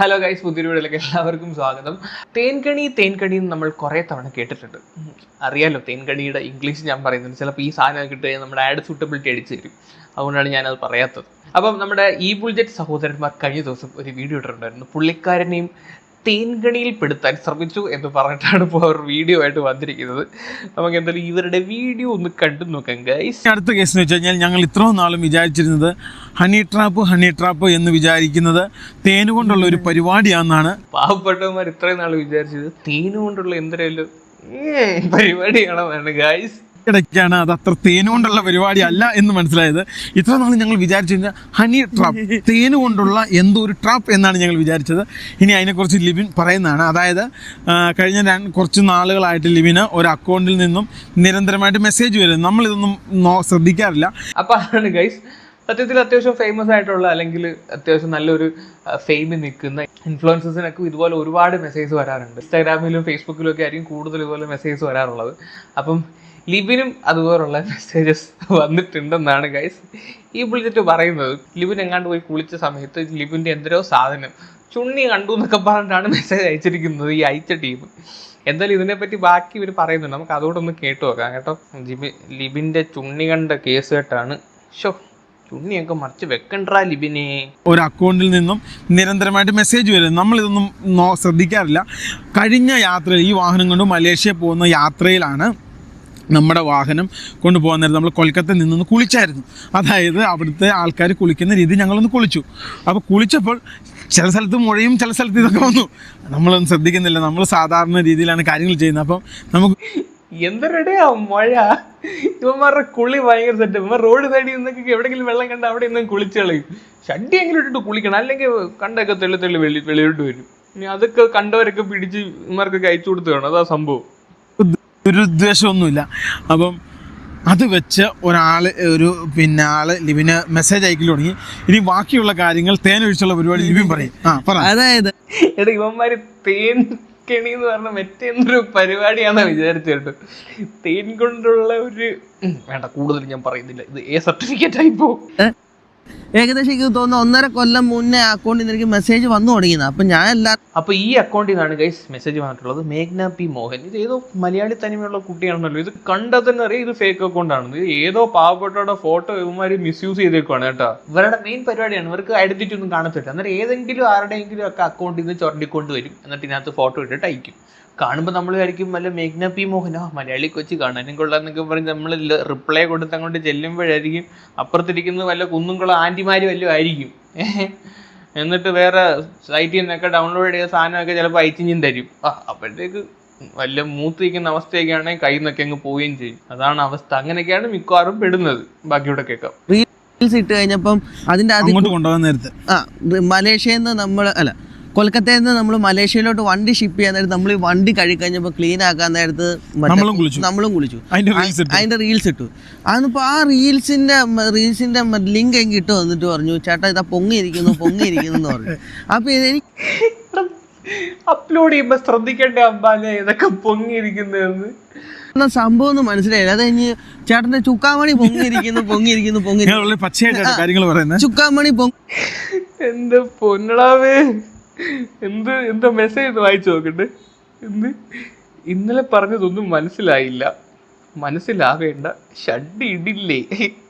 Hello guys പുതിയ വീഡിയോയിലേക്ക് എല്ലാവർക്കും സ്വാഗതം. തേൻകണി തേൻകണി എന്ന് നമ്മൾ കുറേ തവണ കേട്ടിട്ടുണ്ട്. അറിയാലോ തേൻകണിയുടെ ഇംഗ്ലീഷ് ഞാൻ പറയുന്നത്. ചിലപ്പോൾ ഈ സാധനം കിട്ടുകയും നമ്മുടെ ആഡ് സൂട്ടബിലിറ്റി അടിച്ചു തരും. അതുകൊണ്ടാണ് ഞാനത് പറയാത്തത്. അപ്പം നമ്മുടെ ഈ ബുൾജറ്റ് സഹോദരന്മാർ കഴിഞ്ഞ ദിവസം ഒരു വീഡിയോ ഇട്ടിട്ടുണ്ടായിരുന്നു. പുള്ളിക്കാരനെയും തേൻകണിയിൽ പെടുത്താൻ ശ്രമിച്ചു എന്ന് പറഞ്ഞിട്ടാണ് ഇപ്പോൾ അവർ വീഡിയോ ആയിട്ട് വന്നിരിക്കുന്നത്. നമുക്ക് എന്തായാലും ഇവരുടെ വീഡിയോ ഒന്ന് കണ്ടു നോക്കാം ഗൈസ് അടുത്ത കേസ് എന്ന് വെച്ച് കഴിഞ്ഞാൽ ഞങ്ങൾ ഇത്രയും നാളും വിചാരിച്ചിരുന്നത് ഹണി ട്രാപ്പ് ഹണി ട്രാപ്പ് എന്ന് വിചാരിക്കുന്നത് തേനുകൊണ്ടുള്ള ഒരു പരിപാടിയാണെന്നാണ്. പാവപ്പെട്ടവന്മാർ ഇത്രയും നാൾ വിചാരിച്ചത് തേനുകൊണ്ടുള്ള എന്തെങ്കിലും പരിപാടിയാണെന്നാണ് ഗായ്സ് ഇടയ്ക്കാണ് അത് അത്ര തേനുകൊണ്ടുള്ള പരിപാടി അല്ല എന്ന് മനസ്സിലായത്. ഇത്ര നാൾ ഞങ്ങൾ വിചാരിച്ചു കഴിഞ്ഞാൽ ഹണി ട്രാപ്പ് തേനുകൊണ്ടുള്ള എന്തോ ഒരു ട്രാപ്പ് എന്നാണ് ഞങ്ങൾ വിചാരിച്ചത്. ഇനി അതിനെക്കുറിച്ച് ലിബിൻ പറയുന്നതാണ്. അതായത് കഴിഞ്ഞ കുറച്ച് നാളുകളായിട്ട് ലിബിന് ഒരു അക്കൗണ്ടിൽ നിന്നും നിരന്തരമായിട്ട് മെസ്സേജ് വരും നമ്മളിതൊന്നും ശ്രദ്ധിക്കാറില്ല. അപ്പൊ ആണ് ഗൈസ് സത്യത്തിൽ അത്യാവശ്യം ഫേമസ് ആയിട്ടുള്ള അല്ലെങ്കിൽ അത്യാവശ്യം നല്ലൊരു ഫെയിമിൽ നിൽക്കുന്ന ഇൻഫ്ലുവൻസേഴ്സിനൊക്കെ ഇതുപോലെ ഒരുപാട് മെസ്സേജ് വരാറുണ്ട്. ഇൻസ്റ്റാഗ്രാമിലും ഫേസ്ബുക്കിലും ഒക്കെ ആയിരിക്കും കൂടുതൽ ഇതുപോലെ മെസ്സേജ് വരാറുള്ളത്. അപ്പം ലിബിനും അതുപോലുള്ള മെസ്സേജസ് വന്നിട്ടുണ്ടെന്നാണ് ഗൈസ് ഈ വിളിച്ചിട്ട് പറയുന്നത് ലിബിൻ എങ്ങാണ്ട് പോയി കുളിച്ച സമയത്ത് ലിബിന്റെ എന്തരോ സാധനം ചുണ്ണി കണ്ടു എന്നൊക്കെ പറഞ്ഞിട്ടാണ് മെസ്സേജ് അയച്ചിരിക്കുന്നത് ഈ അയച്ച ടീം എന്തായാലും ഇതിനെപ്പറ്റി ബാക്കി ഇവർ പറയുന്നുണ്ട്. നമുക്ക് അതുകൂടെ കേട്ടു നോക്കാം കേട്ടോ. ലിബി ലിബിന്റെ ചുണ്ണി കണ്ട കേസ് കേട്ടാണ്. ഷോ ചുണ്ണിയൊക്കെ മറിച്ച് വെക്കണ്ടാ ലിബിനെ. ഒരു അക്കൗണ്ടിൽ നിന്നും നിരന്തരമായിട്ട് മെസ്സേജ് വരും. നമ്മളിതൊന്നും ശ്രദ്ധിക്കാറില്ല. കഴിഞ്ഞ യാത്രയിൽ ഈ വാഹനം കൊണ്ട് മലേഷ്യ പോകുന്ന യാത്രയിലാണ് നമ്മുടെ വാഹനം കൊണ്ടുപോകാൻ നേരം നമ്മൾ കൊൽക്കത്തയിൽ നിന്നൊന്ന് കുളിച്ചായിരുന്നു. അതായത് അവിടുത്തെ ആൾക്കാർ കുളിക്കുന്ന രീതി ഞങ്ങളൊന്ന് കുളിച്ചു. അപ്പോൾ കുളിച്ചപ്പോൾ ചില സ്ഥലത്ത് മുഴയും ചില സ്ഥലത്ത് ഇതൊക്കെ വന്നു. നമ്മളൊന്നും ശ്രദ്ധിക്കുന്നില്ല. നമ്മൾ സാധാരണ രീതിയിലാണ് കാര്യങ്ങൾ ചെയ്യുന്നത്. അപ്പം നമുക്ക് എന്തരടയാ മഴ? ഇവന്മാരുടെ കുളി ഭയങ്കര സെറ്റ് ഇവന്മാർ റോഡ് സൈഡിൽ നിന്നൊക്കെ എവിടെയെങ്കിലും വെള്ളം കണ്ട അവിടെ നിന്നും കുളിച്ച് കളയും ഷഡ്ഡി എങ്കിലും ഇട്ടിട്ട് കുളിക്കണം. അല്ലെങ്കിൽ കണ്ടൊക്കെ തെളി തെളി വെളി വെളിയിലോട്ട് വരും. ഇനി അതൊക്കെ കണ്ടവരൊക്കെ പിടിച്ച് ഇവന്മാർക്കൊക്കെ അയച്ചു കൊടുത്തു വേണം അതാ സംഭവം. ദുരുദ്ദേശമൊന്നുമില്ല അപ്പം അത് വെച്ച് ഒരാൾ ഒരു പിന്നെ ആൾ ലിവിന് മെസ്സേജ് അയക്കൽ തുടങ്ങി. ഇനി ബാക്കിയുള്ള കാര്യങ്ങൾ തേനൊഴിച്ചുള്ള പരിപാടി ലിവിൻ പറയും. ആ പറ. അതായത് എടാ ഇവന്മാര് തേൻ കെണി എന്ന് പറഞ്ഞ മറ്റെന്തൊരു പരിപാടിയാണെന്ന് വിചാരിച്ചു കേട്ടോ. തേൻ കൊണ്ടുള്ള ഒരു വേണ്ട കൂടുതൽ ഞാൻ പറയുന്നില്ല. ഇത് എ സർട്ടിഫിക്കറ്റ് ആയി പോകും ഏകദേശം എനിക്ക് തോന്നുന്നു ഒന്നര കൊല്ലം മുന്നേ അക്കൗണ്ടിൽ നിന്ന് എനിക്ക് മെസ്സേജ് വന്നു തുടങ്ങിയത് അപ്പം ഞാൻ എല്ലാ അപ്പൊ ഈ അക്കൗണ്ടിൽ നിന്നാണ് ഗൈസ് മെസ്സേജ് വന്നിട്ടുള്ളത്. മേഘ്ന പി മോഹൻ. ഇത് ഏതോ മലയാളി തനിമയുള്ള കുട്ടിയാണല്ലോ. ഇത് കണ്ടാൽ തന്നെ അറിയാം ഇത് ഫേക്ക് അക്കൗണ്ട് ആണ് ഇത് ഏതോ പാവപ്പെട്ടവരുടെ ഫോട്ടോ ഇവന്മാര് മിസ്യൂസ് ചെയ്തേക്കുവാണ് കേട്ടോ. ഇവരുടെ മെയിൻ പരിപാടിയാണ്. ഇവർക്ക് ഐഡന്റിറ്റി ഒന്നും കാണത്തില്ല. അന്നേരം ഏതെങ്കിലും ആരുടെയെങ്കിലും ഒക്കെ അക്കൗണ്ടിൽ നിന്ന് ചൊരണ്ടിക്കൊണ്ട് വരും. എന്നിട്ട് ഇതിനകത്ത് ഫോട്ടോ ഇട്ടിട്ട് അയക്കും. കാണുമ്പോൾ നമ്മൾ വിചാരിക്കും വല്ല മേഘ്ന പി മോഹന? മലയാളി കൊച്ചു കാണാനും കൊള്ളാം എന്നൊക്കെ പറഞ്ഞ് നമ്മൾ റിപ്ലൈ കൊടുത്ത് അങ്ങോട്ട് ചെല്ലുമ്പോഴായിരിക്കും അപ്പുറത്തിരിക്കുന്നത് വല്ല കുന്നുംകുളം ആന്റിമാര് വല്ലതും ആയിരിക്കും. എന്നിട്ട് വേറെ സൈറ്റിൽ നിന്നൊക്കെ ഡൗൺലോഡ് ചെയ്ത സാധനമൊക്കെ ചിലപ്പോൾ അയച്ചിഞ്ഞും തരും. ആ അപ്പോഴത്തേക്ക് വല്ല മൂത്തിരിക്കുന്ന അവസ്ഥയൊക്കെയാണെങ്കിൽ കയ്യിൽ നിന്നൊക്കെ അങ്ങ് പോവുകയും ചെയ്യും. അതാണ് അവസ്ഥ. അങ്ങനെയൊക്കെയാണ് മിക്കവാറും പെടുന്നത്. ബാക്കിയുടെ കേൾക്കാം. റീൽസ് ഇട്ട് കഴിഞ്ഞപ്പം അതിന്റെ അത് അങ്ങോട്ട് കൊണ്ടുപോകാൻ നേരത്തെ. ആ മലേഷ്യയിൽ നിന്ന് നമ്മൾ അല്ല കൊൽക്കത്തയിൽ നിന്ന് നമ്മൾ മലേഷ്യയിലോട്ട് വണ്ടി ഷിപ്പ് ചെയ്യാൻ നേരത്ത് നമ്മൾ ഈ വണ്ടി കഴുകഴിഞ്ഞപ്പോൾ ക്ലീൻ ആക്കാൻ നേരത്ത് നമ്മളും കുളിച്ചു. നമ്മളും കുളിച്ചു. അതിന്റെ റീൽസ് ഇട്ടു. അതിപ്പോ ആ റീൽസിന്റെ റീൽസിന്റെ ലിങ്ക് എനിക്ക് ഇട്ട് വന്നിട്ട് പറഞ്ഞു ചേട്ടാ ഇതാ പൊങ്ങിയിരിക്കുന്നു പൊങ്ങിയിരിക്കുന്നു എന്ന് പറഞ്ഞു. അപ്പൊ ഇത് എനിക്ക് അപ്ലോഡ് ചെയ്യുമ്പോൾ ശ്രദ്ധിക്കേണ്ട അമ്പാലെ ഇതൊക്കെ പൊങ്ങിയിരിക്കുന്നതെന്ന്? എന്നാ സംഭവം ഒന്നും മനസ്സിലായില്ല. അത് കഴിഞ്ഞ് ചേട്ടന്റെ ചുക്കാമണി പൊങ്ങിയിരിക്കുന്നു പൊങ്ങിയിരിക്കുന്നു പൊങ്ങിയിരിക്കുന്നു. ചുക്കാമണി പൊങ്ങി എന്ത് പൊന്നടാവേ. എന്ത് എന്താ മെസ്സേജ് വായിച്ചു നോക്കട്ടെ. എന്ത്? ഇന്നലെ പറഞ്ഞതൊന്നും മനസ്സിലായില്ല. മനസ്സിലാവേണ്ട. ഷഡ് ഇടില്ലേ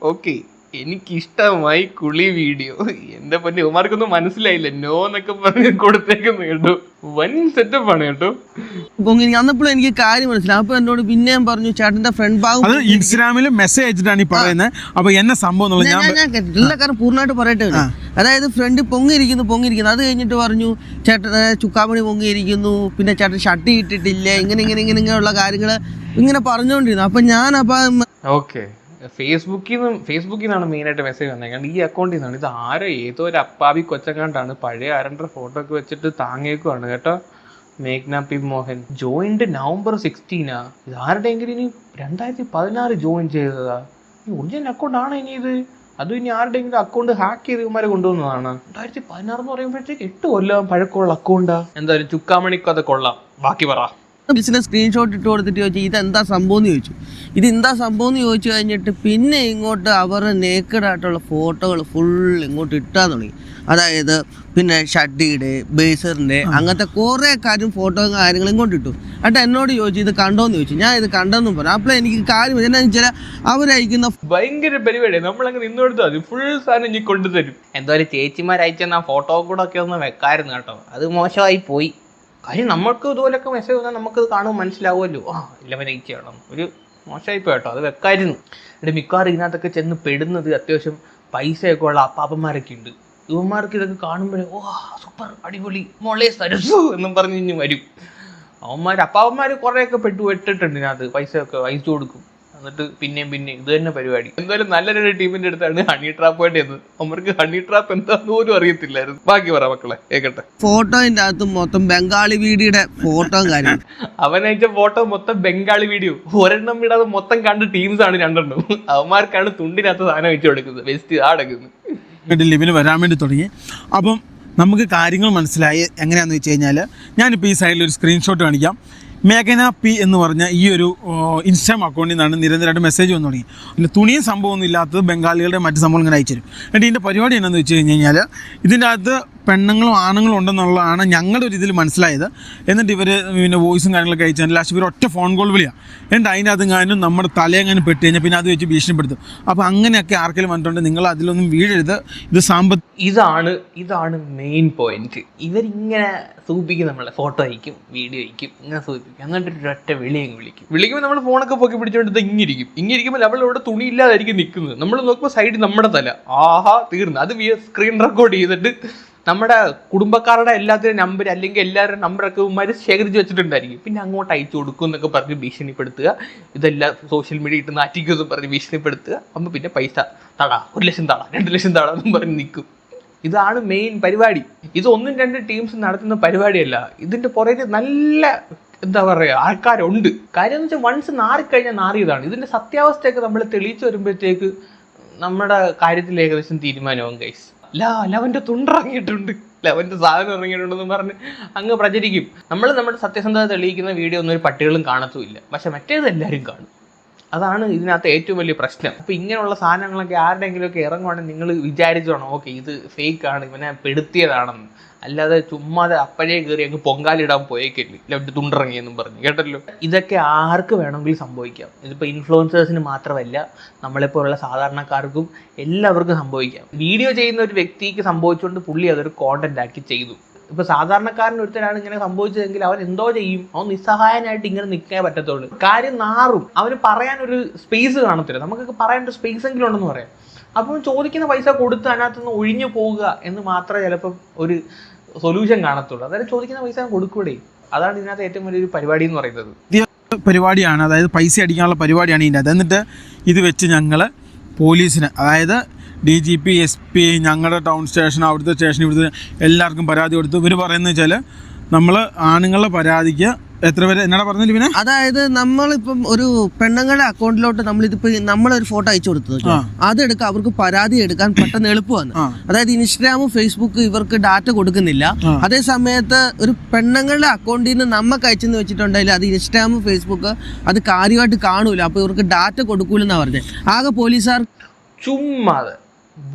ഓക്കെ എനിക്കിഷ്ടമായി കുളി വീഡിയോ. എന്റെ പൊന്നെ ഉമാർക്കൊന്നും മനസ്സിലായില്ല. നോ എന്നൊക്കെ പറഞ്ഞ് കൊടുത്തേക്കുന്നു കേട്ടോ. വൻ സെറ്റപ്പ് ആണ് കേട്ടോ അന്നപ്പോഴും എനിക്ക് കാര്യം മനസ്സിലായി. അപ്പൊ എന്നോട് പിന്നെയും പറഞ്ഞു ചേട്ടന്റെ ഫ്രണ്ട് ഭാഗം അത് ഇൻസ്റ്റാഗ്രാമിൽ മെസ്സേജ് അയച്ചിട്ടാണ് ഈ പറയുന്നത്. അപ്പൊ എന്നെ സംഭവം എന്നുള്ളത് ഞാൻ ഞാൻ ഞാൻ കേട്ടിട്ടില്ല. എല്ലാ പൂർണമായിട്ട് പറയട്ടെ. അതായത് ഫ്രണ്ട് പൊങ്ങിയിരിക്കുന്നു പൊങ്ങിയിരിക്കുന്നു. അത് കഴിഞ്ഞിട്ട് പറഞ്ഞു ചേട്ടൻ ഏ, ചുക്കാമണി പൊങ്ങിയിരിക്കുന്നു. പിന്നെ ചേട്ടൻ ഷട്ടി ഇട്ടിട്ടില്ല. ഇങ്ങനെ ഇങ്ങനെ ഇങ്ങനെ ഇങ്ങനെയുള്ള കാര്യങ്ങൾ ഇങ്ങനെ പറഞ്ഞുകൊണ്ടിരുന്നു അപ്പൊ ഞാൻ അപ്പൊ ഓക്കെ ഫേസ്ബുക്കിൽ നിന്നും ഫേസ്ബുക്കിൽ നിന്നാണ് മെയിനായിട്ട് മെസ്സേജ് വന്നേക്കുന്നത് ഈ അക്കൗണ്ടിൽ നിന്നാണ്. ഇത് ആരോ ഏതോ ഒരു അപ്പാവി കൊച്ചക്കാണ്ടാണ് പഴയ ആരണ്ടർ ഫോട്ടോ ഒക്കെ വെച്ചിട്ട് താങ്ങേക്കുവാണ് കേട്ടോ? മേഘ്ന പി മോഹൻ. ജോയിൻഡ് നവംബർ സിക്സ്റ്റീനാ ഇത് ആരുടെയെങ്കിലും ഇനി രണ്ടായിരത്തി പതിനാറ് ജോയിൻ ചെയ്തതാ? ഈ ഒറിജിനൽ അക്കൗണ്ട് ആണ് ഇനി ഇത്? അതും ഇനി ആരുടെയെങ്കിലും അക്കൗണ്ട് ഹാക്ക് ചെയ്ത് ഇവന്മാരെ കൊണ്ടുവന്നതാണ്? രണ്ടായിരത്തി പതിനാറ് എന്ന് പറയുമ്പോഴത്തേക്ക് എട്ട് കൊല്ലം പഴക്കമുള്ള അക്കൗണ്ടാ എന്തായാലും ചുക്കാമണിക്കത് കൊള്ളാം. ബാക്കി പറ. ബിസിനസ് സ്ക്രീൻഷോട്ട് ഇട്ട് കൊടുത്തിട്ട് ചോദിച്ചു ഇതെന്താ സംഭവം? എന്ന് ചോദിച്ചു. ഇത് എന്താ സംഭവം? എന്ന് ചോദിച്ചു കഴിഞ്ഞിട്ട് പിന്നെ ഇങ്ങോട്ട് അവർ നേക്കഡായിട്ടുള്ള ഫോട്ടോകൾ ഫുൾ ഇങ്ങോട്ട് ഇട്ടാൻ തുടങ്ങി. അതായത് പിന്നെ ഷഡ്ഡിയുടെ ബേസറിന്റെ അങ്ങനത്തെ കുറേ കാര്യം ഫോട്ടോയും കാര്യങ്ങളും ഇങ്ങോട്ട് ഇട്ടു. എന്നിട്ട് എന്നോട് ചോദിച്ചു ഇത് കണ്ടോന്ന് ചോദിച്ചു. ഞാൻ ഇത് കണ്ടെന്നും പറഞ്ഞു. അപ്പോൾ എനിക്ക് കാര്യം എന്താണെന്ന് വെച്ചാൽ അവരയക്കുന്ന ഭയങ്കര പരിപാടി. നമ്മളങ്ങ് നിന്നോടുത്തു അത് ഫുൾ സാധനം ഇനി കൊണ്ടുതരും. എന്തോ ചേച്ചിമാർ അയച്ചെന്ന ഫോട്ടോ കൂടെ ഒക്കെ ഒന്ന് വെക്കായിരുന്നു കേട്ടോ. അത് മോശമായി പോയി. കാര്യം നമ്മൾക്ക് ഇതുപോലൊക്കെ മെസ്സേജ് വന്നാൽ നമുക്കത് കാണുമ്പോൾ മനസ്സിലാവുമല്ലോ. ആ ഇല്ലവൻ അയച്ചാണ് ഒരു മോശമായി പോയി കേട്ടോ. അത് വെക്കായിരുന്നു. എന്റെ മിക്കവാറും ഇതിനകത്തൊക്കെ ചെന്ന് പെടുന്നത് അത്യാവശ്യം പൈസയൊക്കെ ഉള്ള അപ്പാപ്പന്മാരൊക്കെ ഉണ്ട്. യുവന്മാർക്ക് ഇതൊക്കെ കാണുമ്പോഴേ ഓ സൂപ്പർ അടിപൊളി മോളെ സരസു എന്നും പറഞ്ഞ് ഇനി വരും. അവന്മാർ അപ്പാവന്മാർ കുറേയൊക്കെ പെട്ടു പെട്ടിട്ടുണ്ട് ഇതിനകത്ത്. പൈസയൊക്കെ അയച്ചു കൊടുക്കും. എന്നിട്ട് പിന്നെയും പിന്നെയും. ഇത് തന്നെ പരിപാടി. എന്തായാലും നല്ലൊരു ടീമിന്റെ അടുത്താണ് ഹണി ട്രാപ്പ് വേണ്ടിയത് അവർക്ക് ഹണി ട്രാപ്പ് എന്താന്ന് പോലും അറിയത്തില്ലായിരുന്നു. ബാക്കി പറ മക്കളെ കേക്കട്ടെ. ഫോട്ടോന്റെ അകത്ത് മൊത്തം ബംഗാളി വീഡിയുടെ ഫോട്ടോ കാര്യം അവൻ അയച്ച ഫോട്ടോ മൊത്തം ബംഗാളി വീഡിയോ. ഒരെണ്ണം വിടാതെ മൊത്തം കണ്ട് ടീംസ് ആണ് രണ്ടെണ്ണം. അവന്മാർക്കാണ് തുണ്ടിനകത്ത് സാധനം വെച്ച് കൊടുക്കുന്നത്. വെസ്റ്റ് ആടക്കുന്നത് ലിവിന് വരാൻ വേണ്ടി തുടങ്ങി. അപ്പം നമുക്ക് കാര്യങ്ങൾ മനസ്സിലായി എങ്ങനെയാണെന്ന് വെച്ച് കഴിഞ്ഞാൽ ഞാനിപ്പോൾ ഈ സൈഡിൽ ഒരു സ്ക്രീൻഷോട്ട് കാണിക്കാം. മേഘന പി എന്ന് പറഞ്ഞ ഈ ഒരു ഇൻസ്റ്റാഗ്രാം അക്കൗണ്ടിൽ നിന്നാണ് നിരന്തരമായിട്ട് മെസ്സേജ് വന്നു തുടങ്ങി. പിന്നെ തുണിയും സംഭവമൊന്നും ഇല്ലാത്തത് ബംഗാളികളുടെ മറ്റ് സംഭവങ്ങൾ ഇങ്ങനെ അയച്ചു തരും. എന്നിട്ട് ഇതിന്റെ പരിപാടി എന്താണെന്ന് വെച്ച് കഴിഞ്ഞ് കഴിഞ്ഞാൽ ഇതിന്റെ അകത്ത് പെണ്ണുങ്ങളും ആണുങ്ങളും ഉണ്ടെന്നുള്ളതാണ് ഞങ്ങളുടെ ഒരു ഇതിൽ മനസ്സിലായത്. എന്നിട്ട് ഇവർ പിന്നെ വോയിസും കാര്യങ്ങളൊക്കെ അയച്ചാൽ ലാസ്റ്റ് ഇവർ ഒറ്റ ഫോൺ കോൾ വിളിയാണ് എന്നിട്ട് അതിന്റെ അത് ഞാനും നമ്മുടെ തലയെങ്ങാനും പെട്ട് കഴിഞ്ഞാൽ പിന്നെ അത് വെച്ച് ഭീഷണിപ്പെടുത്തും. അപ്പോൾ അങ്ങനെയൊക്കെ ആർക്കെങ്കിലും വന്നിട്ടുണ്ട് നിങ്ങൾ അതിലൊന്നും വീഴരുത്. ഇത് സാമ്പത്തി ഇതാണ് ഇതാണ് മെയിൻ പോയിന്റ് ഇവരിങ്ങനെ സൂപ്പിക്കും നമ്മളെ. ഫോട്ടോ അയക്കും വീഡിയോ അയക്കും ഇങ്ങനെ സൂപ്പിക്കും എന്നിട്ട് ഒറ്റ വിളിയങ്ങ് വിളിക്കും. വിളിക്കുമ്പോൾ നമ്മൾ ഫോണൊക്കെ പൊക്കി പിടിച്ചുകൊണ്ട് ഇങ്ങിരിക്കും. ഇങ്ങിരിക്കുമ്പോൾ നമ്മളിവിടെ തുണി ഇല്ലാതായിരിക്കും നിൽക്കുന്നത് നമ്മൾ നോക്കുമ്പോൾ സൈഡിൽ നമ്മുടെ തല. ആഹാ തീർന്നു. അത് സ്ക്രീൻ റെക്കോർഡ് ചെയ്തിട്ട് നമ്മുടെ കുടുംബക്കാരുടെ എല്ലാത്തിനും നമ്പർ അല്ലെങ്കിൽ എല്ലാവരുടെ നമ്പറൊക്കെ ഉമ്മാര് ശേഖരിച്ച് വെച്ചിട്ടുണ്ടായിരിക്കും. പിന്നെ അങ്ങോട്ട് അയച്ചു കൊടുക്കും എന്നൊക്കെ പറഞ്ഞ് ഭീഷണിപ്പെടുത്തുക. ഇതെല്ലാം സോഷ്യൽ മീഡിയ ഇട്ട് നാറ്റിക്കുമെന്ന് പറഞ്ഞ് ഭീഷണിപ്പെടുത്തുക. അപ്പോൾ പിന്നെ പൈസ തടാ ഒരു ലക്ഷം തടാ രണ്ട് ലക്ഷം തടാ എന്നും പറഞ്ഞ് നിൽക്കും ഇതാണ് മെയിൻ പരിപാടി. ഇത് ഒന്നും രണ്ട് ടീംസ് നടത്തുന്ന പരിപാടിയല്ല. ഇതിന്റെ പുറകിൽ നല്ല എന്താ പറയുക ആൾക്കാരുണ്ട്. കാര്യം എന്ന് വെച്ചാൽ വൺസ് നാറിക്കഴിഞ്ഞാൽ നാറിയതാണ്. ഇതിന്റെ സത്യാവസ്ഥയൊക്കെ നമ്മൾ തെളിയിച്ചു വരുമ്പോഴത്തേക്ക് നമ്മുടെ കാര്യത്തിൽ ഏകദേശം തീരുമാനമാവും ഗൈസ് ലാ ലവന്റെ തുണ്ടിറങ്ങിയിട്ടുണ്ട്. ലവന്റെ സാധനം ഇറങ്ങിയിട്ടുണ്ടെന്ന് പറഞ്ഞ് അങ്ങ് പ്രചരിക്കും. നമ്മൾ നമ്മുടെ സത്യസന്ധത തെളിയിക്കുന്ന വീഡിയോ ഒന്നും ഒരു പട്ടികളും കാണത്തുമില്ല. പക്ഷെ മറ്റേത് എല്ലാവരും കാണും. അതാണ് ഇതിനകത്ത് ഏറ്റവും വലിയ പ്രശ്നം. അപ്പൊ ഇങ്ങനെയുള്ള സാധനങ്ങളൊക്കെ ആരുടെയെങ്കിലുമൊക്കെ ഇറങ്ങുവാണെങ്കിൽ നിങ്ങൾ വിചാരിച്ചോണം ഓക്കെ ഇത് ഫേക്ക് ആണ് ഇവനെ പെടുത്തിയതാണെന്ന്. അല്ലാതെ ചുമ്മാതെ അപ്പഴേ കയറി അങ്ങ് പൊങ്കാലിടാൻ പോയേക്കില്ല ലെഫ്റ്റ് തുണ്ടിറങ്ങിയെന്നും പറഞ്ഞു. കേട്ടല്ലോ? ഇതൊക്കെ ആർക്ക് വേണമെങ്കിലും സംഭവിക്കാം. ഇതിപ്പോൾ ഇൻഫ്ലുവൻസേഴ്സിന് മാത്രമല്ല നമ്മളെപ്പോലുള്ള സാധാരണക്കാർക്കും എല്ലാവർക്കും സംഭവിക്കാം. വീഡിയോ ചെയ്യുന്ന ഒരു വ്യക്തിക്ക് സംഭവിച്ചുകൊണ്ട് പുള്ളി അതൊരു കോണ്ടന്റ് ആക്കി ചെയ്തു. ഇപ്പൊ സാധാരണക്കാരൻ ഒരുത്തരാണ് ഇങ്ങനെ സംഭവിച്ചതെങ്കിൽ അവൻ എന്തോ ചെയ്യും. അവൻ നിസ്സഹായനായിട്ട് ഇങ്ങനെ നിൽക്കാൻ പറ്റത്തുള്ളൂ. കാര്യം നാറും. അവന് പറയാൻ ഒരു സ്പേസ് കാണത്തില്ല. നമുക്കൊക്കെ പറയാൻ ഒരു സ്പേസ് എങ്കിലും ഉണ്ടെന്ന് പറയാം. അപ്പം ചോദിക്കുന്ന പൈസ കൊടുത്ത് അതിനകത്തുനിന്ന് ഒഴിഞ്ഞു പോവുക എന്ന് മാത്രമേ ചിലപ്പം ഒരു സൊല്യൂഷൻ കാണത്തുള്ളൂ. അതായത് ചോദിക്കുന്ന പൈസ കൊടുക്കൂടെ? അതാണ് ഇതിനകത്ത് ഏറ്റവും വലിയൊരു പരിപാടി എന്ന് പറയുന്നത്. പരിപാടിയാണ്. അതായത് പൈസ അടിക്കാനുള്ള പരിപാടിയാണ് ഇതിന്റെ അത് എന്നിട്ട് ഇത് വെച്ച് ഞങ്ങൾ പോലീസിന് അതായത് D G P S P ഞങ്ങളുടെ ടൗൺ സ്റ്റേഷൻ അവിടുത്തെ സ്റ്റേഷൻ ഇവിടുത്തെ എല്ലാവർക്കും പരാതി കൊടുത്തു. ഇവർ പറയുന്നത് വെച്ചാൽ നമ്മൾ ആണുങ്ങളുടെ പരാതിക്ക് എത്ര പേര് എന്നാ പറഞ്ഞില്ല പിന്നെ അതായത് നമ്മളിപ്പം ഒരു പെണ്ണുങ്ങളുടെ അക്കൗണ്ടിലോട്ട് നമ്മളിതിപ്പോ നമ്മളൊരു ഫോട്ടോ അയച്ചു കൊടുത്തത് അതെടുക്കുക അതെടുക്കാൻ അവർക്ക് പരാതി എടുക്കാൻ പെട്ടെന്ന് എളുപ്പമാണ്. അതായത് ഇൻസ്റ്റാഗ്രാമും ഫേസ്ബുക്കും ഇവർക്ക് ഡാറ്റ കൊടുക്കുന്നില്ല. അതേ സമയത്ത് ഒരു പെണ്ണുങ്ങളുടെ അക്കൗണ്ടിൽ നിന്ന് നമുക്ക് അയച്ചെന്ന് വെച്ചിട്ടുണ്ടെങ്കിൽ അത് ഇൻസ്റ്റാഗ്രാമും ഫേസ്ബുക്ക് അത് കാര്യമായിട്ട് കാണൂല. അപ്പൊ ഇവർക്ക് ഡാറ്റ കൊടുക്കൂലെന്നാ പറഞ്ഞത് ആകെ പോലീസുകാർ ചുമ്മാതെ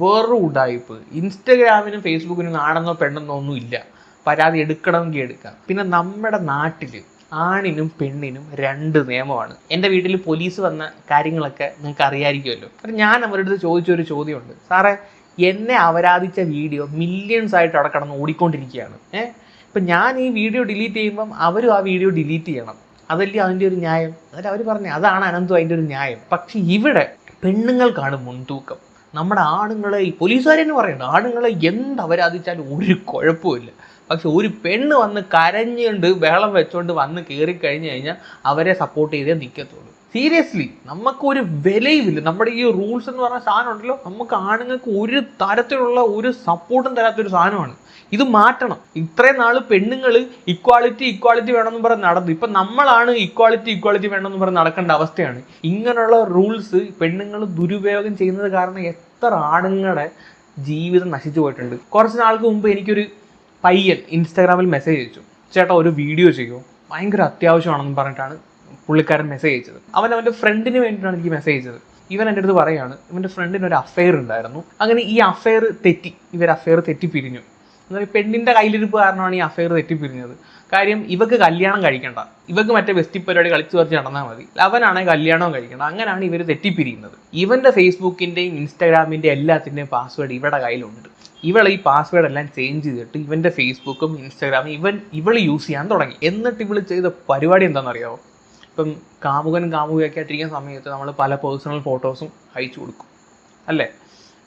വെറും ഉടായിപ്പ് ഇൻസ്റ്റഗ്രാമിനും ഫേസ്ബുക്കിനും ആണെന്നോ പെണ്ണെന്നോ ഒന്നും ഇല്ല. പരാതി എടുക്കണമെങ്കിൽ എടുക്കാം. പിന്നെ നമ്മുടെ നാട്ടിൽ ആണിനും പെണ്ണിനും രണ്ട് നിയമമാണ്. എന്റെ വീട്ടിൽ പോലീസ് വന്ന കാര്യങ്ങളൊക്കെ നിങ്ങൾക്ക് അറിയാമായിരിക്കുമല്ലോ അപ്പം ഞാൻ അവരുടെ അടുത്ത് ചോദിച്ചൊരു ചോദ്യമുണ്ട്. സാറേ എന്നെ അപരാധിച്ച വീഡിയോ മില്യൺസ് ആയിട്ട് അവിടെ കടന്ന് ഓടിക്കൊണ്ടിരിക്കുകയാണ്. ഏഹ് ഇപ്പം ഞാൻ ഈ വീഡിയോ ഡിലീറ്റ് ചെയ്യുമ്പം അവരും ആ വീഡിയോ ഡിലീറ്റ് ചെയ്യണം. അതല്ലേ അതിന്റെ ഒരു ന്യായം? അതല്ല അവർ പറഞ്ഞു അതാണ് അനന്തു അതിന്റെ ഒരു ന്യായം. പക്ഷേ ഇവിടെ പെണ്ണുങ്ങൾക്കാണ് മുൻതൂക്കം. നമ്മുടെ ആണുങ്ങളെ ഈ പോലീസുകാരെന്ന് പറയണ്ട ആണുങ്ങളെ എന്ത് അപരാധിച്ചാലും ഒരു കുഴപ്പമില്ല പക്ഷെ ഒരു പെണ്ണ് വന്ന് കരഞ്ഞുകൊണ്ട് ബഹളം വെച്ചുകൊണ്ട് വന്ന് കയറി കഴിഞ്ഞു കഴിഞ്ഞാൽ അവരെ സപ്പോർട്ട് ചെയ്തേ നിൽക്കത്തുള്ളൂ സീരിയസ്ലി നമുക്കൊരു വിലയുമില്ല. നമ്മുടെ ഈ റൂൾസ് എന്ന് പറഞ്ഞ സാധനം ഉണ്ടല്ലോ. നമുക്ക് ആണുങ്ങൾക്ക് ഒരു തരത്തിലുള്ള ഒരു സപ്പോർട്ടും തരാത്തൊരു സാധനമാണ്. ഇത് മാറ്റണം. ഇത്രയും നാൾ പെണ്ണുങ്ങൾ ഇക്വാളിറ്റി ഇക്വാളിറ്റി വേണമെന്ന് പറഞ്ഞ് നടന്നു. ഇപ്പം നമ്മളാണ് ഇക്വാളിറ്റി ഇക്വാളിറ്റി വേണമെന്ന് പറഞ്ഞ് നടക്കേണ്ട അവസ്ഥയാണ്. ഇങ്ങനെയുള്ള റൂൾസ് പെണ്ണുങ്ങൾ ദുരുപയോഗം ചെയ്യുന്നത് കാരണം എത്ര ആണുങ്ങളുടെ ജീവിതം നശിച്ചു പോയിട്ടുണ്ട്. കുറച്ച് നാൾക്ക് മുമ്പ് എനിക്കൊരു പയ്യൻ ഇൻസ്റ്റാഗ്രാമിൽ മെസ്സേജ് അയച്ചു. ചേട്ടാ ഒരു വീഡിയോ ചെയ്യുമോ ഭയങ്കര അത്യാവശ്യമാണെന്ന് പറഞ്ഞിട്ടാണ് പുള്ളിക്കാരൻ മെസ്സേജ് അയച്ചത്. അവൻ അവന്റെ ഫ്രണ്ടിന് വേണ്ടിയിട്ടാണ് എനിക്ക് മെസ്സേജ് അയച്ചത്. ഇവൻ എന്റെ അടുത്ത് പറയാണ് ഇവന്റെ ഫ്രണ്ടിന് ഒരു അഫയർ ഉണ്ടായിരുന്നു. അങ്ങനെ ഈ അഫയർ തെറ്റി. ഇവർ അഫയർ തെറ്റി പിരിഞ്ഞു എന്നാൽ പെണ്ണിന്റെ കയ്യിലിരിപ്പ് കാരണമാണ് ഈ അഫയർ തെറ്റി പിരിഞ്ഞത് കാര്യം ഇവക്ക് കല്യാണം കഴിക്കണ്ട. ഇവക്ക് മറ്റേ വെസ്റ്റി പരിപാടി കളിച്ചു പറിച്ച് നടന്നാൽ മതി. അവനാണെങ്കിൽ കല്യാണവും കഴിക്കണം അങ്ങനെയാണ് ഇവർ തെറ്റിപ്പിരിയുന്നത്. ഇവന്റെ ഫേസ്ബുക്കിന്റെയും ഇൻസ്റ്റാഗ്രാമിന്റെയും എല്ലാത്തിന്റെയും പാസ്വേഡ് ഇവരുടെ കയ്യിലുണ്ട്. ഇവൾ ഈ പാസ്വേഡ് എല്ലാം ചേഞ്ച് ചെയ്തിട്ട് ഇവന്റെ ഫേസ്ബുക്കും ഇൻസ്റ്റാഗ്രാമും ഇവൻ ഇവൾ യൂസ് ചെയ്യാൻ തുടങ്ങി. എന്നിട്ട് ഇവൾ ചെയ്ത പരിപാടി എന്താണെന്നറിയാമോ ഇപ്പം കാമുകനും കാമുകയൊക്കെ ആയിട്ടിരിക്കുന്ന സമയത്ത് നമ്മൾ പല പേഴ്സണൽ ഫോട്ടോസും അയച്ചു കൊടുക്കും. അല്ലേ?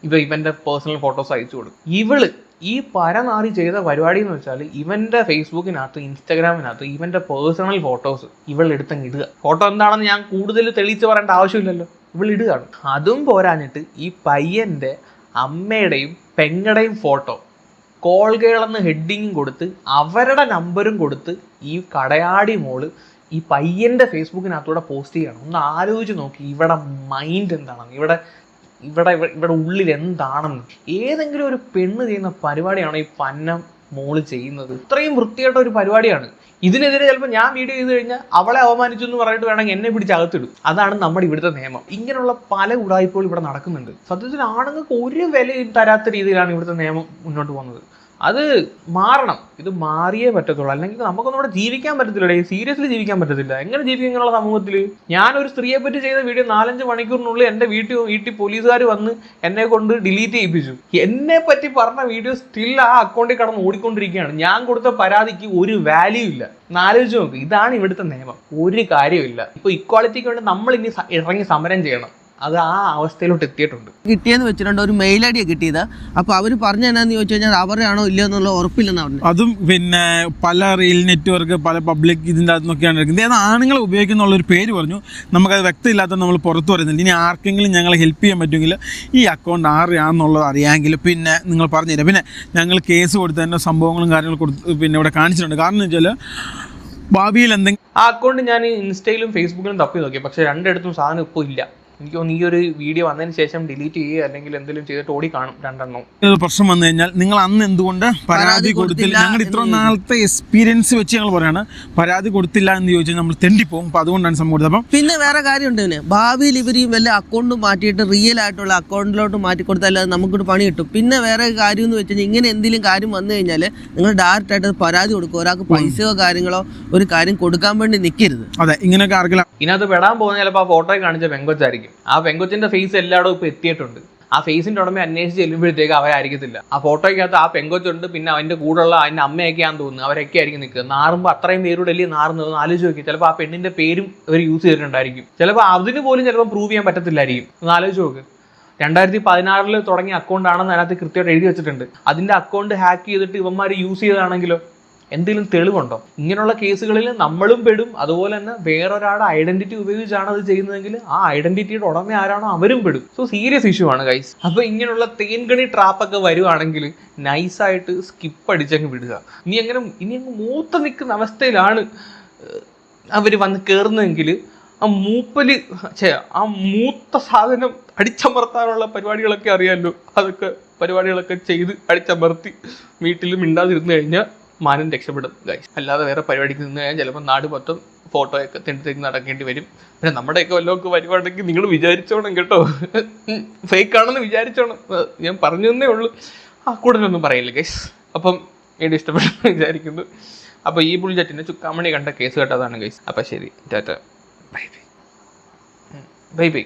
ഇവ ഇവന്റെ പേഴ്സണൽ ഫോട്ടോസ് അയച്ചു കൊടുക്കും. ഇവൾ ഈ പരനാറി ചെയ്ത പരിപാടി എന്ന് വെച്ചാൽ ഇവന്റെ ഫേസ്ബുക്കിനകത്ത് ഇൻസ്റ്റാഗ്രാമിനകത്ത് ഇവന്റെ പേഴ്സണൽ ഫോട്ടോസ് ഇവൾ എടുത്തങ്ങ് ഇടുക. ഫോട്ടോ എന്താണെന്ന് ഞാൻ കൂടുതൽ തെളിയിച്ച് പറയേണ്ട ആവശ്യമില്ലല്ലോ. ഇവൾ ഇടുകയാണ്. അതും പോരാഞ്ഞിട്ട് ഈ പയ്യന്റെ അമ്മയുടെയും പെങ്ങടെയും ഫോട്ടോ കോൾ ഗേളെന്ന് ഹെഡിങ്ങും കൊടുത്ത് അവരുടെ നമ്പറും കൊടുത്ത് ഈ കടയാടി മോൾ ഈ പയ്യന്റെ ഫേസ്ബുക്കിനകത്തൂടെ പോസ്റ്റ് ചെയ്യണം. ഒന്ന് ആലോചിച്ച് നോക്കി ഇവിടെ മൈൻഡ് എന്താണെന്ന് ഇവിടെ ഇവിടെ ഇവ- ഇവിടെ ഉള്ളിൽ എന്താണെന്ന്. ഏതെങ്കിലും ഒരു പെണ്ണ് ചെയ്യുന്ന പരിപാടിയാണോ ഈ പന്ന മോൾ ചെയ്യുന്നത്? ഇത്രയും വൃത്തിയായിട്ട ഒരു പരിപാടിയാണ്. ഇതിനെതിരെ ചിലപ്പോൾ ഞാൻ വീഡിയോ ചെയ്ത് കഴിഞ്ഞാൽ അവളെ അവമാനിച്ചു എന്ന് പറഞ്ഞിട്ട് വേണമെങ്കിൽ എന്നെ പിടിച്ച് അകത്തിടും. അതാണ് നമ്മുടെ ഇവിടുത്തെ നിയമം. ഇങ്ങനെയുള്ള പല ഉടായ്പകൾ ഇവിടെ നടക്കുന്നുണ്ട്. സത്യത്തിൽ ആണുങ്ങൾക്ക് ഒരു വിലയും തരാത്ത രീതിയിലാണ് ഇവിടുത്തെ നിയമം മുന്നോട്ട് പോകുന്നത്. അത് മാറണം. ഇത് മാറിയേ പറ്റത്തുള്ളൂ. അല്ലെങ്കിൽ നമുക്കൊന്നും ഇവിടെ ജീവിക്കാൻ പറ്റത്തില്ല സീരിയസ്ലി ജീവിക്കാൻ പറ്റത്തില്ല. എങ്ങനെ ജീവിക്കും ഇങ്ങനെയുള്ള സമൂഹത്തിൽ ഞാനൊരു സ്ത്രീയെ പറ്റി ചെയ്ത വീഡിയോ നാലഞ്ച് മണിക്കൂറിനുള്ളിൽ എന്റെ വീട്ടിൽ വീട്ടിൽ പോലീസുകാർ വന്ന് എന്നെ കൊണ്ട് ഡിലീറ്റ് ചെയ്യിപ്പിച്ചു. എന്നെ പറ്റി പറഞ്ഞ വീഡിയോ സ്റ്റിൽ ആ അക്കൗണ്ടിൽ കടന്ന് ഓടിക്കൊണ്ടിരിക്കുകയാണ്. ഞാൻ കൊടുത്ത പരാതിക്ക് ഒരു വാല്യൂ ഇല്ല. നാലോചിച്ച് നോക്ക്. ഇതാണ് ഇവിടുത്തെ നിയമം. ഒരു കാര്യമില്ല ഇപ്പോൾ ഇക്വാളിറ്റിക്ക് വേണ്ടി നമ്മൾ ഇനി ഇറങ്ങി സമരം ചെയ്യണം. അത് ആ അവസ്ഥയിലോട്ട് എത്തിയിട്ടുണ്ട്. കിട്ടിയെന്ന് വെച്ചിട്ടുണ്ട്. ഒരു മെയിൽ ഐ ഡി കിട്ടിയത്. അപ്പോൾ അവർ പറഞ്ഞു എന്നാന്ന് ചോദിച്ചു കഴിഞ്ഞാൽ അവരുടെ ആണോ ഇല്ലയോ എന്നുള്ള ഉറപ്പില്ലെന്ന് പറഞ്ഞു അതും പിന്നെ പല റീൽ നെറ്റ്വർക്ക് പല പബ്ലിക് ഇതിന്റെ അകത്തുനിന്നൊക്കെയാണ് എടുക്കുന്നത്. ഏത് ആണുങ്ങൾ ഉപയോഗിക്കുന്നുള്ള ഒരു പേര് പറഞ്ഞു. നമുക്കത് വ്യക്തമില്ലാത്ത നമ്മൾ പുറത്തു പറയുന്നില്ല ഇനി ആർക്കെങ്കിലും ഞങ്ങളെ ഹെൽപ്പ് ചെയ്യാൻ പറ്റുമെങ്കിൽ ഈ അക്കൗണ്ട് ആരെയാണെന്നുള്ളത് അറിയാമെങ്കിൽ പിന്നെ നിങ്ങൾ പറഞ്ഞുതരാം. പിന്നെ ഞങ്ങൾ കേസ് കൊടുത്തതിന്റെ സംഭവങ്ങളും കാര്യങ്ങളും കൊടുത്ത് പിന്നെ ഇവിടെ കാണിച്ചിട്ടുണ്ട്. കാരണം എന്ന് വെച്ചാൽ ഭാവിയിൽ എന്തെങ്കിലും ആ അക്കൗണ്ട് ഞാൻ ഇൻസ്റ്റയിലും ഫേസ്ബുക്കിലും തപ്പി നോക്കി. പക്ഷേ രണ്ടിടത്തും സാധനം ഇപ്പോൾ ഇല്ല. എനിക്ക് തോന്നുന്നു ഈ ഒരു വീഡിയോ വന്നതിന് ശേഷം ഡിലീറ്റ് ചെയ്യുക അല്ലെങ്കിൽ എന്തെങ്കിലും ചെയ്തിട്ട് ഓടി കാണും രണ്ടെണ്ണം. പ്രശ്നം വന്നു കഴിഞ്ഞാൽ നിങ്ങൾ അന്ന് എന്തുകൊണ്ട് പരാതി കൊടുത്തില്ല? ഞങ്ങൾ ഞങ്ങളുടെ ഇത്ര നാളത്തെ എക്സ്പീരിയൻസ് വെച്ച് ഞങ്ങൾ പറയാണ് പരാതി കൊടുത്തില്ല എന്ന് ചോദിച്ചാൽ നമ്മൾ തെണ്ടിപ്പോകും അപ്പൊ അതുകൊണ്ടാണ് സംഭവം അപ്പം പിന്നെ വേറെ കാര്യമുണ്ട് ഉണ്ട് ഭാവിയിൽ ഇവർ ഈ വല്ല അക്കൗണ്ട് മാറ്റിയിട്ട് റിയൽ ആയിട്ടുള്ള അക്കൗണ്ടിലോട്ട് മാറ്റി കൊടുത്താൽ അത് നമുക്കൊരു പണി കിട്ടും. പിന്നെ വേറെ കാര്യം എന്ന് വെച്ചാൽ ഇങ്ങനെ എന്തെങ്കിലും കാര്യം വന്നു കഴിഞ്ഞാൽ നിങ്ങൾ ഡയറക്റ്റ് ആയിട്ട് പരാതി കൊടുക്കുക. ഒരാൾക്ക് പൈസയോ കാര്യങ്ങളോ ഒരു കാര്യം കൊടുക്കാൻ വേണ്ടി നിൽക്കരുത് അതെ ഇങ്ങനെയൊക്കെ ആർക്കില്ല ഇതിനകത്ത് പെടാൻ പോകുന്ന ചിലപ്പോൾ ആ ഫോട്ടോ കാണിച്ച പെങ്കൊച്ചായിരിക്കും. ആ പെങ്കൊച്ചിന്റെ ഫേസ് എല്ലായിടവും ഇപ്പൊ എത്തിയിട്ടുണ്ട്. ആ ഫേസിന്റെ ഉടമ അന്വേഷിച്ച് ചെല്ലുമ്പോഴത്തേക്ക് അവരായിരിക്കത്തില്ല. ആ ഫോട്ടോയ്ക്കകത്ത് ആ പെങ്കൊച്ചുണ്ട് പിന്നെ അവന്റെ കൂടെയുള്ള അതിന്റെ അമ്മയൊക്കെയാന്ന് തോന്നുന്നു. അവരൊക്കെ ആയിരിക്കും നിൽക്കുന്നത് നാറുമ്പോൾ അത്രയും പേരുടെ അല്ലേ നാറുന്നത്? ആലോചിച്ച് നോക്കി ചിലപ്പോൾ ആ പെണ്ണിന്റെ പേരും അവർ യൂസ് ചെയ്തിട്ടുണ്ടായിരിക്കും. ചിലപ്പോൾ അതിന് പോലും ചിലപ്പോൾ പ്രൂവ് ചെയ്യാൻ പറ്റത്തില്ലായിരിക്കും. ഒന്ന് ആലോചിച്ച് നോക്ക്. രണ്ടായിരത്തി പതിനാറിൽ തുടങ്ങിയ അക്കൗണ്ട് ആണെന്ന് അതിനകത്ത് കൃത്യമായിട്ട് എഴുതി വെച്ചിട്ടുണ്ട്. അതിന്റെ അക്കൗണ്ട് ഹാക്ക് ചെയ്തിട്ട് ഇവന്മാർ യൂസ് ചെയ്തതാണെങ്കിലോ? എന്തെങ്കിലും തെളിവുണ്ടോ? ഇങ്ങനെയുള്ള കേസുകളിൽ നമ്മളും പെടും. അതുപോലെ തന്നെ വേറൊരാളുടെ ഐഡന്റിറ്റി ഉപയോഗിച്ചാണ് അത് ചെയ്യുന്നതെങ്കിൽ ആ ഐഡന്റിറ്റിയുടെ ഉടമ ആരാണോ അവരും പെടും. സോ സീരിയസ് ഇഷ്യൂ ആണ് ഗൈസ് അപ്പൊ ഇങ്ങനെയുള്ള തേൻകണി ട്രാപ്പൊക്കെ വരുവാണെങ്കിൽ നൈസായിട്ട് സ്കിപ്പ് അടിച്ചങ്ങ് വിടുക. ഇനി അങ്ങനെ ഇനി അങ്ങ് മൂത്ത നിൽക്കുന്ന അവസ്ഥയിലാണ് അവർ വന്ന് കയറുന്നതെങ്കിൽ ആ മൂപ്പൽ ഛെ, ആ മൂത്ത സാധനം അടിച്ചമർത്താനുള്ള പരിപാടികളൊക്കെ അറിയാമല്ലോ അതൊക്കെ പരിപാടികളൊക്കെ ചെയ്ത് അടിച്ചമർത്തി വീട്ടിൽ മിണ്ടാതിരുന്നു കഴിഞ്ഞാൽ മാനം രക്ഷപ്പെടും ഗൈസ് അല്ലാതെ വേറെ പരിപാടിക്ക് നിന്ന് കഴിഞ്ഞാൽ ചിലപ്പോൾ നാട് മൊത്തം ഫോട്ടോയൊക്കെ തെണ്ടി നടക്കേണ്ടി വരും. പിന്നെ നമ്മുടെയൊക്കെ വല്ലതൊക്കെ വരുവാണെങ്കിൽ നിങ്ങൾ വിചാരിച്ചോണം കേട്ടോ. ഫേക്ക് ആണെന്ന് വിചാരിച്ചോണം. ഞാൻ പറഞ്ഞു തന്നേ ഉള്ളൂ. ആ കൂടുതലൊന്നും പറയില്ല ഗൈസ് അപ്പം വീഡിയോ ഇഷ്ടപ്പെട്ടെന്ന് വിചാരിക്കുന്നു. അപ്പോൾ ഈ ബുൾജറ്റിനെ ചുക്കാമണി കണ്ട കേസ് കേട്ടതാണ് ഗൈസ് അപ്പം ശരി tata. Bye bye bye bye